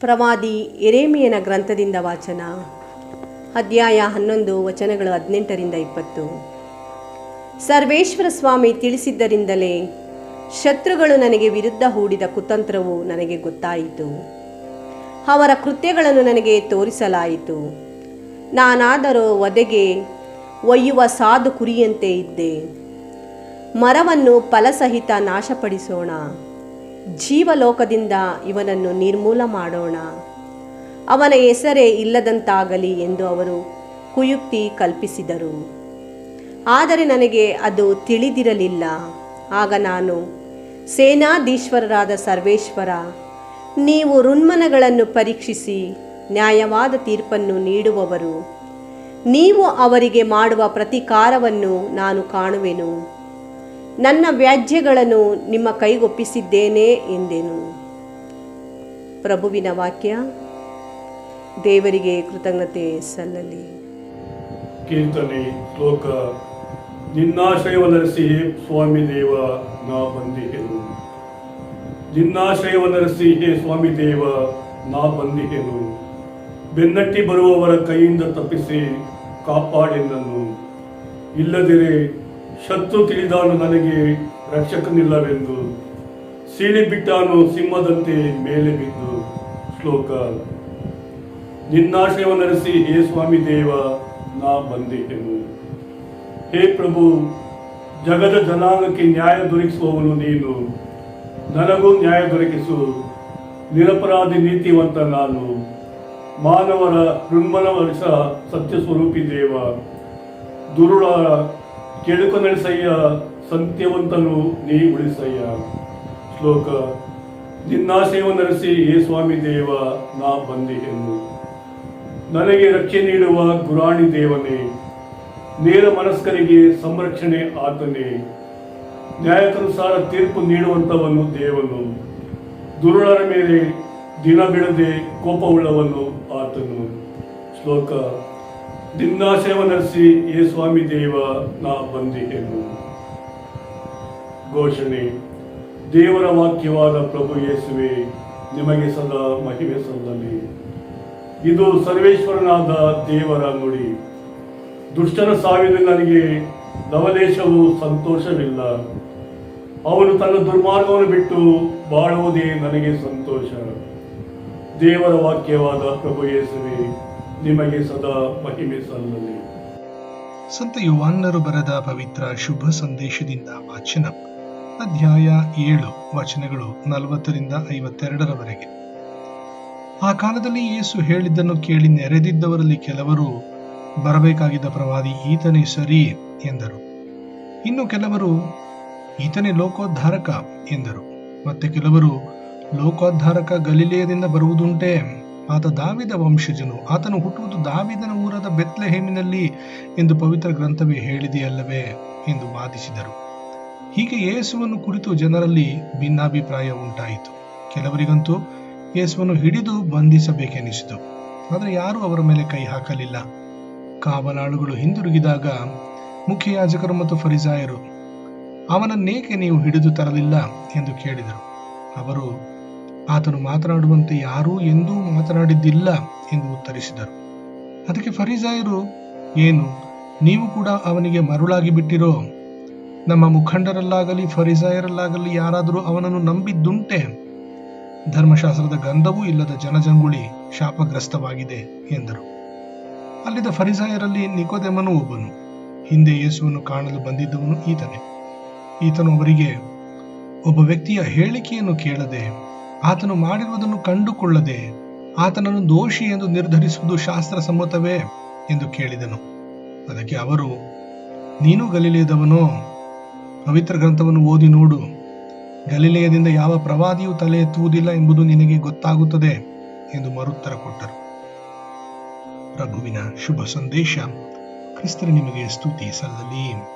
ಪ್ರವಾದಿ ಎರೇಮಿಯನ ಗ್ರಂಥದಿಂದ ವಾಚನ, ಅಧ್ಯಾಯ ಹನ್ನೊಂದು, ವಚನಗಳು ಹದಿನೆಂಟರಿಂದ ಇಪ್ಪತ್ತು. ಸರ್ವೇಶ್ವರ ಸ್ವಾಮಿ ತಿಳಿಸಿದ್ದರಿಂದಲೇ ಶತ್ರುಗಳು ನನಗೆ ವಿರುದ್ಧ ಹೂಡಿದ ಕುತಂತ್ರವು ನನಗೆ ಗೊತ್ತಾಯಿತು. ಅವರ ಕೃತ್ಯಗಳನ್ನು ನನಗೆ ತೋರಿಸಲಾಯಿತು. ನಾನಾದರೂ ವಧೆಗೆ ಒಯ್ಯುವ ಸಾಧು ಕುರಿಯಂತೆ ಇದ್ದೆ. ಮರವನ್ನು ಫಲಸಹಿತ ನಾಶಪಡಿಸೋಣ. ಜೀವಲೋಕದಿಂದ ಇವನನ್ನು ನಿರ್ಮೂಲ ಮಾಡೋಣ. ಅವನ ಹೆಸರೇ ಇಲ್ಲದಂತಾಗಲಿ ಎಂದು ಅವರು ಕುಯುಕ್ತಿ ಕಲ್ಪಿಸಿದರು. ಆದರೆ ನನಗೆ ಅದು ತಿಳಿದಿರಲಿಲ್ಲ. ಆಗ ನಾನು, ಸೇನಾಧೀಶ್ವರರಾದ ಸರ್ವೇಶ್ವರ, ನೀವು ಋಣ್ಮನಗಳನ್ನು ಪರೀಕ್ಷಿಸಿ ನ್ಯಾಯವಾದ ತೀರ್ಪನ್ನು ನೀಡುವವರು. ನೀವು ಅವರಿಗೆ ಮಾಡುವ ಪ್ರತಿಕಾರವನ್ನು ನಾನು ಕಾಣುವೆನು. ನನ್ನ ವ್ಯಾಜ್ಯಗಳನ್ನು ನಿಮ್ಮ ಕೈಗೊಪ್ಪಿಸಿದ್ದೇನೆ ಎಂದೇನು. ಪ್ರಭುವಿನ ವಾಕ್ಯ, ದೇವರಿಗೆ ಕೃತಜ್ಞತೆ ಸಲ್ಲಲಿ. ಕೀರ್ತನೆ, ಶ್ಲೋಕ, ನಿನ್ನಾಶ್ರಯವನರಿಸಿ ಸ್ವಾಮಿ ದೇವ, ನಾ ಬಂದಿಹೆನು. ನಿನ್ನಾಶ್ರಯವನರಿಸಿ ಹೇ ಸ್ವಾಮಿ ದೇವ, ನಾ ಬಂದಿಹೆನು. ಬೆನ್ನಟ್ಟಿ ಬರುವವರ ಕೈಯಿಂದ ತಪ್ಪಿಸಿ ಕಾಪಾಡೆನನ್ನು ಇಲ್ಲದಿರೆ ಶತ್ರು ತಿಳಿದಾನು ನನಗೆ ರಕ್ಷಕನಿಲ್ಲವೆಂದು ಸೀಳಿ ಬಿಟ್ಟಾನು ಸಿಂಹದಂತೆ ಮೇಲೆ ಬಿದ್ದು. ಶ್ಲೋಕ ನಿನ್ನಾಶ್ರಯವನರಸಿ ಹೇ ಸ್ವಾಮಿ ದೇವ, ನಾ ಬಂದಿದ್ದೆನು ಹೇ ಪ್ರಭು, ಜಗದ ಜನಾಂಗಕ್ಕೆ ನ್ಯಾಯ ದೊರಕಿಸುವವನು ನೀನು. ನನಗೂ ನ್ಯಾಯ ದೊರಕಿಸು. ನಿರಪರಾಧಿ ನೀತಿವಂತ ನಾನು. ಮಾನವರ ಹೃನ್ಮನ ವರ್ಷ ಸತ್ಯ ಸ್ವರೂಪಿ ದೇವ. ದುರುಳ ಕೆಡುಕು ನಡೆಸಯ್ಯ ಸತ್ಯವಂತನು ನೀ ಉಳಿಸಯ್ಯ. ಶ್ಲೋಕ ನಿನ್ನಾಶಯವ ನರಸಿ ಹೇ ಸ್ವಾಮಿ ದೇವ, ನಾ ಬಂದಿಹೆನು ನನಗೆ ರಕ್ಷೆ ನೀಡುವ ಗುರಾಣಿ ದೇವನೇ, ನೇರ ಮನಸ್ಕರಿಗೆ ಸಂರಕ್ಷಣೆ ಆತನೇ. ನ್ಯಾಯಕ್ಕನುಸಾರ ತೀರ್ಪು ನೀಡುವಂತವನು ದೇವನು. ದುರುಳರ ಮೇಲೆ ದಿನ ಬಿಡದೆ ಕೋಪವುಳ್ಳವನು ಆತನು. ಶ್ಲೋಕ ನಿನ್ನಾಶಯವ ನಡೆಸಿ ಏ ಸ್ವಾಮಿ ದೇವ ನಾ ಬಂದಿಹೆನು ಘೋಷಣೆ, ದೇವರ ವಾಕ್ಯವಾದ ಪ್ರಭು ಯೇಸುವೆ, ನಿಮಗೆ ಸದಾ ಮಹಿಮೆ ಸಲ್ಲಲಿ. ಇದು ಸರ್ವೇಶ್ವರನಾದ ದೇವರ ನುಡಿ. ದುಷ್ಟರ ಸಾವಿನ ನನಗೆ ನವದೇಶವು ಸಂತೋಷವಿಲ್ಲ. ಅವನು ತನ್ನ ದುರ್ಮಾರ್ಗವನ್ನು ಬಿಟ್ಟು ಬಾಳುವುದೇ ನನಗೆ ಸಂತೋಷ. ದೇವರ ವಾಕ್ಯವಾದ ಪ್ರಭು ಯೇಸುವೆ ನಿಮಗೆ ಸದಾ ಮಹಿಮೆ ಸಲ್ಲಲಿ. ಸಂತ ಯುವಾನ್ನರು ಬರೆದ ಪವಿತ್ರ ಶುಭ ಸಂದೇಶದಿಂದ ವಾಚನ. ಅಧ್ಯಾಯ ಏಳು, ವಚನಗಳು ನಲವತ್ತರಿಂದ ಐವತ್ತೆರಡರವರೆಗೆ. ಆ ಕಾಲದಲ್ಲಿ ಯೇಸು ಹೇಳಿದ್ದನ್ನು ಕೇಳಿ ನೆರೆದಿದ್ದವರಲ್ಲಿ ಕೆಲವರು, ಬರಬೇಕಾಗಿದ್ದ ಪ್ರವಾದಿ ಈತನೇ ಸರಿ ಎಂದರು. ಇನ್ನು ಕೆಲವರು, ಈತನೇ ಲೋಕೋದ್ಧಾರಕ ಎಂದರು. ಮತ್ತೆ ಕೆಲವರು, ಲೋಕೋದ್ಧಾರಕ ಗಲಿಲೆಯದಿಂದ ಬರುವುದುಂಟೆ? ಆತ ದಾವಿದ ವಂಶಜನು. ಆತನು ಹುಟ್ಟುವುದು ದಾವಿದನ ಊರಾದ ಬೆತ್ಲೆಹೇಮಿನಲ್ಲಿ ಎಂದು ಪವಿತ್ರ ಗ್ರಂಥವೇ ಹೇಳಿದೆಯಲ್ಲವೇ ಎಂದು ವಾದಿಸಿದರು. ಹೀಗೆ ಯೇಸುವನ್ನು ಕುರಿತು ಜನರಲ್ಲಿ ಭಿನ್ನಾಭಿಪ್ರಾಯ ಉಂಟಾಯಿತು. ಕೆಲವರಿಗಂತೂ ಯೇಸುವನ್ನು ಹಿಡಿದು ಬಂಧಿಸಬೇಕೆನಿಸಿತು. ಆದರೆ ಯಾರೂ ಅವರ ಮೇಲೆ ಕೈ ಹಾಕಲಿಲ್ಲ. ಕಾವಲಾಳುಗಳು ಹಿಂದಿರುಗಿದಾಗ ಮುಖ್ಯ ಯಾಜಕರು ಮತ್ತು ಫರಿಸಾಯರು, ಅವನನ್ನೇಕೆ ನೀವು ಹಿಡಿದು ತರಲಿಲ್ಲ? ಎಂದು ಕೇಳಿದರು. ಅವರು ಆತನು ಮಾತನಾಡುವಂತೆ ಯಾರೂ ಎಂದೂ ಮಾತನಾಡಿದ್ದಿಲ್ಲ ಎಂದು ಉತ್ತರಿಸಿದರು. ಅದಕ್ಕೆ ಫರಿಸಾಯರು, ಏನು, ನೀವು ಕೂಡ ಅವನಿಗೆ ಮರುಳಾಗಿ ಬಿಟ್ಟಿರೋ? ನಮ್ಮ ಮುಖಂಡರಲ್ಲಾಗಲಿ, ಫರಿಸಾಯರಲ್ಲಾಗಲಿ ಯಾರಾದರೂ ಅವನನ್ನು ನಂಬಿದ್ದುಂಟೆ? ಧರ್ಮಶಾಸ್ತ್ರದ ಗಂಧವೂ ಇಲ್ಲದ ಜನಜಂಗುಳಿ ಶಾಪಗ್ರಸ್ತವಾಗಿದೆ ಎಂದರು. ಅಲ್ಲಿದ್ದ ಫರಿಸಾಯರಲ್ಲಿ ನಿಕೋದೆಮನು ಒಬ್ಬನು. ಹಿಂದೆ ಯೇಸುವನ್ನು ಕಾಣಲು ಬಂದಿದ್ದವನು ಈತನೇ. ಈತನು ಅವರಿಗೆ, ಒಬ್ಬ ವ್ಯಕ್ತಿಯ ಹೇಳಿಕೆಯನ್ನು ಕೇಳದೆ ಆತನು ಮಾಡಿರುವುದನ್ನು ಕಂಡುಕೊಳ್ಳದೆ ಆತನನ್ನು ದೋಷಿ ಎಂದು ನಿರ್ಧರಿಸುವುದು ಶಾಸ್ತ್ರ ಸಮ್ಮತವೇ ಎಂದು ಕೇಳಿದನು. ಅದಕ್ಕೆ ಅವರು, ನೀನು ಗಲಿಲೆಯದವನೋ ಪವಿತ್ರ ಗ್ರಂಥವನ್ನು ಓದಿ ನೋಡು. ಗಲಿಲೆಯದಿಂದ ಯಾವ ಪ್ರವಾದಿಯೂ ತಲೆ ಎತ್ತುವುದಿಲ್ಲ ಎಂಬುದು ನಿನಗೆ ಗೊತ್ತಾಗುತ್ತದೆ ಎಂದು ಮರುತ್ತರ ಕೊಟ್ಟರು. ಪ್ರಭುವಿನ ಶುಭ ಸಂದೇಶ. ಕ್ರಿಸ್ತರು ನಿಮಗೆ ಸ್ತುತಿ ಸಲ್ಲಲಿ.